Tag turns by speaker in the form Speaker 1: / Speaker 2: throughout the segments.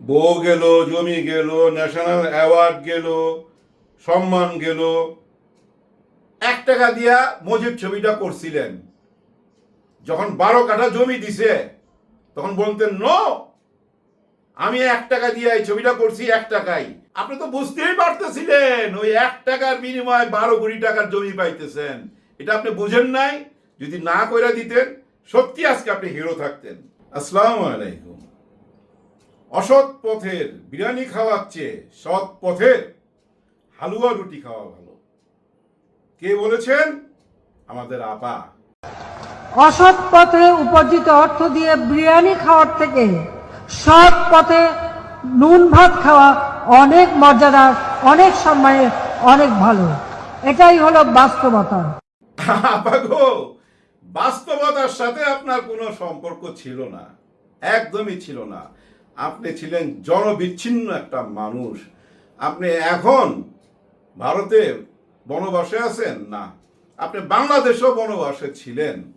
Speaker 1: বউ গেল, জমি গেল ন্যাশনাল অ্যাওয়ার্ড গেল, সম্মান গেল। এক টাকা দিয়া মজিব ছবিটা করছিলেন। যখন বারো কাঠা জমি দিছে, তখন বলতেন, নো, আমি এক টাকা দিয়ে এই ছবিটা করছি, এক টাকাই। আপনি তো বুঝতেই পারতেছিলেন, ওই এক টাকার বিনিময়ে বারো কোটি টাকার জমি পাইতেছেন। এটা আপনি বুঝেন নাই? যদি না কইরা দিতেন, সত্যি আজকে আপনি হিরো থাকতেন। আসসালামু আলাইকুম। অসৎ পথের বিরিয়ানি খাওয়ার চেয়ে সৎ পথের হালুয়া রুটি খাওয়া ভালো। কে বলেছেন? আমাদের আপা।
Speaker 2: অসৎ পথে উপার্জিত অর্থ দিয়ে বিরিয়ানি খাওয়ার থেকে সৎ পথে নুন ভাত খাওয়া অনেক মর্যাদার অনেক সম্মানের অনেক ভালো। এটাই হলো বাস্তবতা।
Speaker 1: আপা গো বাস্তবতার সাথে আপনার কোনো সম্পর্ক ছিল না একদমই ছিল না। আপনি ছিলেন জনবিচ্ছিন্ন একটা মানুষ। আপনি এখন ভারতে বনবাসে আছেন? না। আপনি বাংলাদেশেও বনবাসে ছিলেন।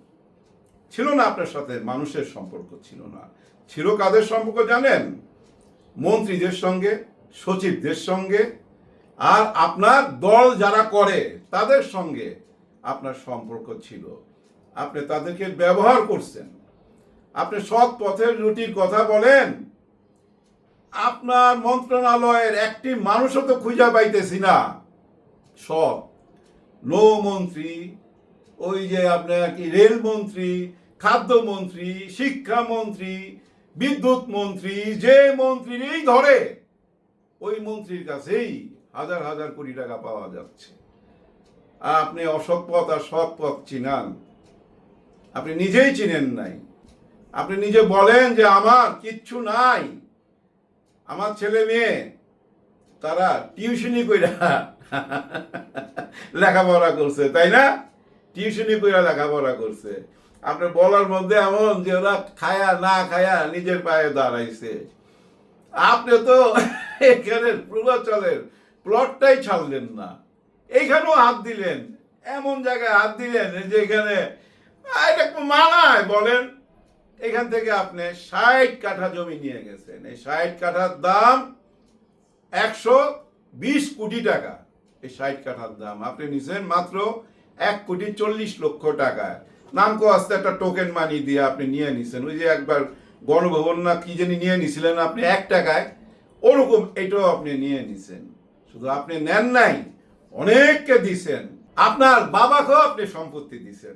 Speaker 1: ছিল না আপনার সাথে মানুষের সম্পর্ক? ছিল না। ছিল কাদের সম্পর্ক জানেন? মন্ত্রীদের সঙ্গে, সচিবদের সঙ্গে, আর আপনার দল যারা করে, তাদের সঙ্গে আপনার সম্পর্ক ছিল। আপনি তাদেরকে ব্যবহার করছেন। আপনি সৎ পথের রুটির কথা বলেন। আপনার মন্ত্রণালয়ের একটি মানুষও তো খুঁজা পাইতেছি না। সব। নৌ মন্ত্রী, ওই যে আপনার কি রেলমন্ত্রী খাদ্যমন্ত্রী শিক্ষামন্ত্রী বিদ্যুৎ মন্ত্রী, যে মন্ত্রীরই ধরে, ওই মন্ত্রীর কাছেই হাজার হাজার কোটি টাকা পাওয়া যাচ্ছে। আপনি অসৎ পথ আর সৎ পথ চিনান। আপনি নিজেই চিনেন নাই। আপনি নিজে বলেন যে আমার কিচ্ছু নাই। আমার ছেলে মেয়ে, তারা টিউশনি কইরা লেখাপড়া করছে, তাই না? টিউশনি কইরা লেখাপড়া করছে। আপনার বলার মধ্যে এমন যে ওরা খায়া না খায়া নিজের পায়ে দাঁড়াইছে। আপনি তো এখানে পূর্বাচলের প্লটটাই ছাড়লেন না। এইখানেও হাত দিলেন, এমন জায়গায় হাত দিলেন যে এখানে এটা মানায় বলেন। এখান থেকে আপনি ষাট কাঠা জমি নিয়ে গেছেন। এই ষাট কাঠার দাম একশো বিশ কোটি টাকা। এই ষাট কাঠার দাম আপনি নিছেন মাত্র এক কোটি চল্লিশ লক্ষ টাকায় নামকো আস্তে একটা টোকেন মানি দিয়ে আপনি নিয়ে নিছেন। ওই যে একবার গণভবন না কি জানি নিয়ে নিছিলেন আপনি এক টাকায়। ওরকম এটাও আপনি নিয়ে নিছেন। শুধু আপনি নেন নাই, অনেককে দিছেন। আপনার বাবাকেও আপনি সম্পত্তি দিছেন।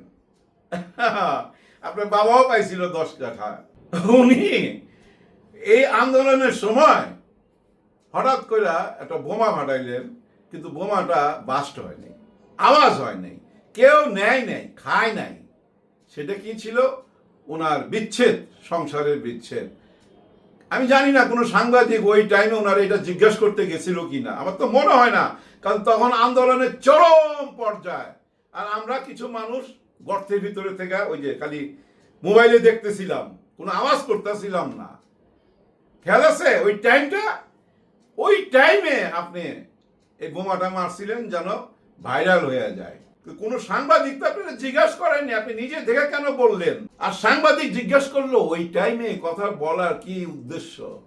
Speaker 1: আপনার বাবাও পাইছিল দশ কাঠা। উনি? এই আন্দোলনের সময় হঠাৎ করে একটা বোমা ফাটাইলেন কিন্তু বোমাটা বাস্ট হয়নি আওয়াজ হয় নাই কেউ নেয় নাই খায় নাই। সেটা কি ছিল? ওনার বিচ্ছেদ সংসারের বিচ্ছেদ। আমি জানি না কোনো সাংবাদিক ওই টাইমে ওনারা এটা জিজ্ঞেস করতে গেছিল কি না আমার তো মনে হয় না কারণ তখন আন্দোলনের চরম পর্যায়ে। আর আমরা কিছু মানুষ গর্তের ভিতরে থেকে ওই যে খালি মোবাইলে দেখতেছিলাম, কোনো আওয়াজ করতেছিলাম না। খেয়াল আছে? ওই টাইমটা ওই টাইমে আপনি এই বোমাটা মারছিলেন যেন ভাইরাল হয়ে যায়। কোনো সাংবাদিক তো আপনারা জিজ্ঞাসা করেননি, আপনি নিজে দেখে কেন বললেন? আর সাংবাদিক জিজ্ঞাসা করল, ওই টাইমে কথা বলার কি উদ্দেশ্য?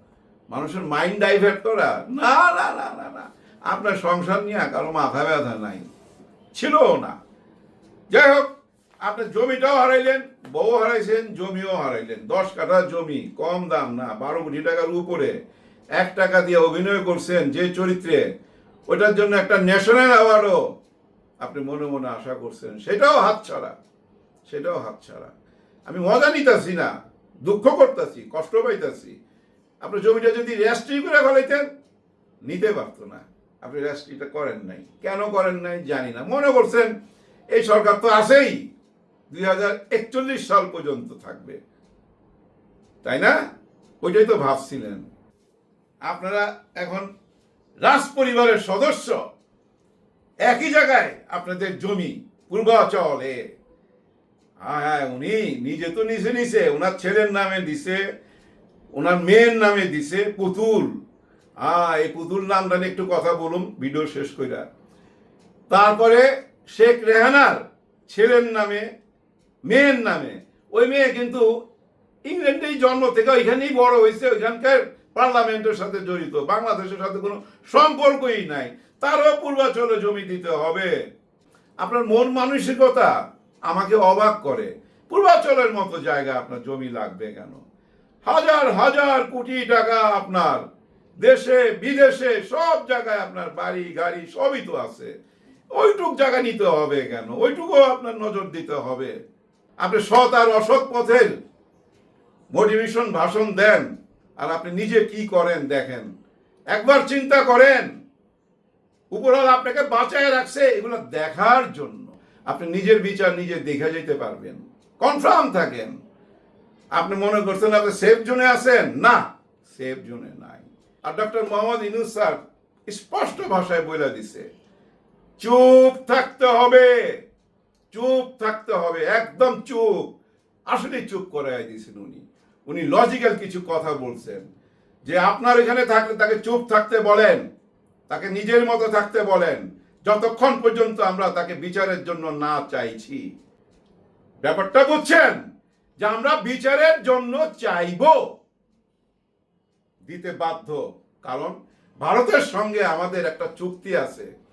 Speaker 1: মানুষের মাইন্ড ডাইভার্ট করা? না না না না না। আপনার সংসার নিয়ে কারও মাথা ব্যথা নাই। ছিল না। যাই হোক আপনার জমিটাও হারাইলেন বউ হারাইছেন, জমিও হারাইলেন। দশ কাঠা জমি, কম দাম না, বারো কোটি টাকার উপরে এক টাকা দিয়ে অভিনয় করছেন যে চরিত্রে, ওইটার জন্য একটা ন্যাশনাল অ্যাওয়ার্ডও আপনি মনে মনে আশা করছেন, সেটাও হাতছাড়া সেটাও হাতছাড়া আমি মজা নিতেছি না, দুঃখ করতেছি, কষ্ট পাইতাছি। আপনি জমিটা যদি রেস্ট্রি করে ফেলাইতেন, নিতে পারতো না। আপনি রেস্ট্রিটা করেন নাই। কেন করেন নাই জানি না। মনে করছেন, এই সরকার তো আছেই। দুই হাজার একচল্লিশ সাল পর্যন্ত থাকবে। তাই না? ওইটাই তো ভাবছিলেন। আপনারা এখন রাজ পরিবারের সদস্য। একই জায়গায় আপনাদের জমি পূর্বাচলে। হ্যাঁ হ্যাঁ উনি নিজে তো নিচে নিছে। ওনার ছেলের নামে দিছে, ওনার মেয়ের নামে দিছে পুতুল। হ্যাঁ এই পুতুল নামটা নিয়ে একটু কথা বলুন, ভিডিও শেষ কইরা। তারপরে শেখ রেহানার ছেলের নামে মেয়ের নামে। ওই মেয়ে কিন্তু ইংল্যান্ডেই জন্ম থেকে ওইখানেই বড় হয়েছে, ওইখানকার পার্লামেন্টের সাথে জড়িত, বাংলাদেশের সাথে কোনো সম্পর্কই নাই। তারও পূর্বাচলে জমি দিতে হবে। আপনার মন মানসিকতা আমাকে অবাক করে। পূর্বাচলের মতো জায়গা আপনার জমি লাগবে কেন? হাজার হাজার কোটি টাকা আপনার দেশে, বিদেশে, সব জায়গায় আপনার বাড়ি, গাড়ি সবই তো আছে। ওইটুক জায়গা নিতে হবে কেন? ওইটুকু আপনার নজর দিতে হবে। আপনি সৎ আর অসৎ পথের মোটিভেশন ভাষণ দেন আর আপনি নিজে কি করেন দেখেন। একবার চিন্তা করেন, উপরওয়ালা আপনাকে বাঁচায় রাখছে এগুলো দেখার জন্য। আপনি নিজের বিচার নিজে দেখে যেতে পারবেন কনফার্ম থাকেন। আপনি মনে করছেন আপনি সেফ জোনে আছেন? না সেফ জোনে নাই। আর ডক্টর মোহাম্মদ ইনুস স্যার স্পষ্ট ভাষায় বলে দিছে, চুপ থাকতে হবে। চুপ থাকতে হবে, একদম চুপ। আসলে চুপ করে দিয়েছেন উনি। উনি লজিক্যাল কিছু কথা বলছেন। যে আপনার এখানে থাকলে তাকে চুপ থাকতে বলেন, তাকে নিজের মতো থাকতে বলেন, যতক্ষণ পর্যন্ত আমরা তাকে বিচারের জন্য না চাইছি। ব্যাপারটা বুঝছেন? যে আমরা বিচারের জন্য চাইব। দিতে বাধ্য। কারণ ভারতের সঙ্গে আমাদের একটা চুক্তি আছে।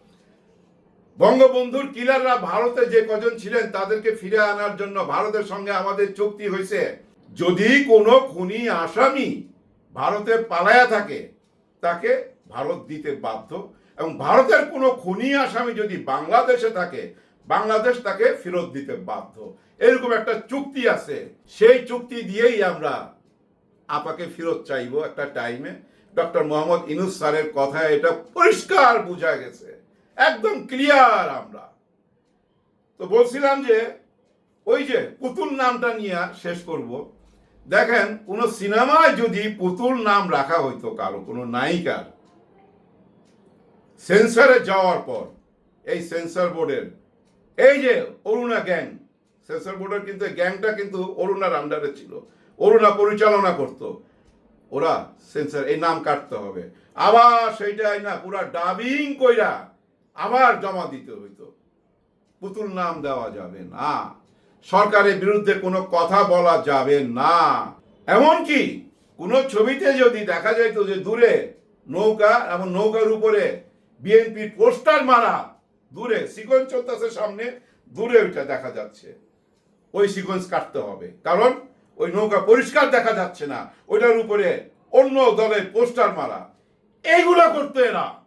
Speaker 1: বঙ্গবন্ধুর কিলাররা ভারতে যে কজন ছিলেন, তাদেরকে ফিরে আনার জন্য ভারতের সঙ্গে আমাদের চুক্তি হয়েছে। যদি কোনো খুনি আসামি ভারতে পালায়া থাকে, তাকে ভারত দিতে বাধ্য। এবং ভারতের কোনো খুনি আসামি যদি বাংলাদেশে থাকে, বাংলাদেশ তাকে ফেরত দিতে বাধ্য। এরকম একটা চুক্তি আছে। সেই চুক্তি দিয়েই আমরা আপাকে ফেরত চাইব একটা টাইমে ডক্টর মোহাম্মদ ইনুস স্যারের কথায় এটা পরিষ্কার বোঝা গেছে। একদম ক্লিয়ার আমরা। তো বলছিলাম যে, ওই যে পুতুল নামটা নিয়ে শেষ করব। দেখেন, কোন সিনেমায় যদি পুতুল নাম রাখা হইতো কারও, কোনো নায়িকার, সেন্সরে যাওয়ার পর, এই সেন্সর বোর্ডের, এই যে অরুণা গ্যাং, সেন্সর বোর্ডের কিন্তু গ্যাংটা কিন্তু অরুণার আন্ডারে ছিল। অরুণা পরিচালনা করত। ওরা সেন্সর, এই নাম কাটতে হবে। আবার সেইটাই না, পুরা ডাবিং কইরা আবার জমা দিতে হইতো। পুতুল নাম দেওয়া যাবে না। সরকারের বিরুদ্ধে কোনো কথা বলা যাবে না। এমনকি কোনো ছবিতে যদি দেখা যাইতো যে দূরে নৌকা এবং নৌকার উপরে বিএনপির পোস্টার মারা দূরে, সিকোয়েন্স চলতেছে সামনে, দূরে ওইটা দেখা যাচ্ছে। ওই সিকোয়েন্স কাটতে হবে। কারণ ওই নৌকা পরিষ্কার দেখা যাচ্ছে না। ওইটার উপরে অন্য দলের পোস্টার মারা। এইগুলা করতো এরা।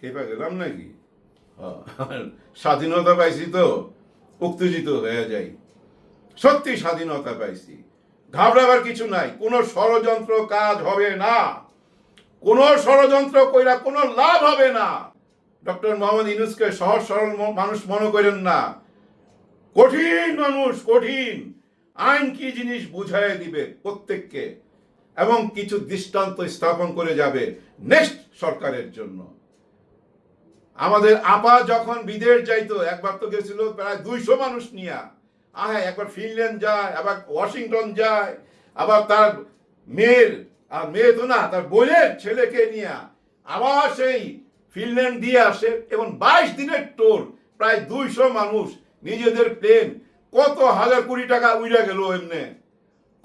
Speaker 1: খেপে গেলাম নাকি? হ্যাঁ, স্বাধীনতা পাইছি তো উত্তেজিত হয়ে যাই। সত্যি স্বাধীনতা পাইছি। ঘাবড়াবার কিছু নাই কোনো ষড়যন্ত্র কাজ হবে না। কোনো ষড়যন্ত্র কইরা কোনো লাভ হবে না। ডক্টর মোহাম্মদ ইউনুসকে সহজ সরল মানুষ মনে করেন না। কঠিন মানুষ কঠিন। আইন কি জিনিস বুঝাই দিবে প্রত্যেককে? এবং কিছু দৃষ্টান্ত স্থাপন করে যাবে নেক্সট সরকারের জন্য। আমাদের আপা যখন বিদেশ যাইতো, একবার তো গেছিল প্রায় দুইশো মানুষ নিয়ে। আহে, একবার ফিনল্যান্ড যায়, আবার ওয়াশিংটন যায়, আবার তার মেয়ের আর মেয়ে তো না, তার বোনের ছেলেকে নিয়ে। আবার সেই ফিনল্যান্ড দিয়ে আসে, এবং বাইশ দিনের টোর প্রায় দুইশো মানুষ নিজেদের প্লেন কত হাজার কোটি টাকা উইরা গেল এমনে।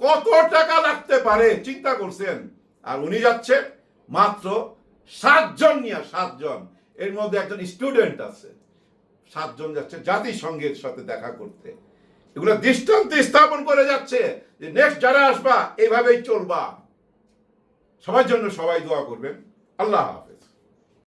Speaker 1: কত টাকা লাগতে পারে, চিন্তা করছেন। আর উনি যাচ্ছে মাত্র সাতজন নিয়ে, সাতজন। এর মধ্যে একজন স্টুডেন্ট আছে। সাতজন যাচ্ছে জাতিসংঘের সাথে দেখা করতে। এগুলো দৃষ্টান্ত স্থাপন করে যাচ্ছে যে নেক্সট যারা আসবা এইভাবেই চলবা। সবার জন্য সবাই দোয়া করবেন। আল্লাহ হাফেজ।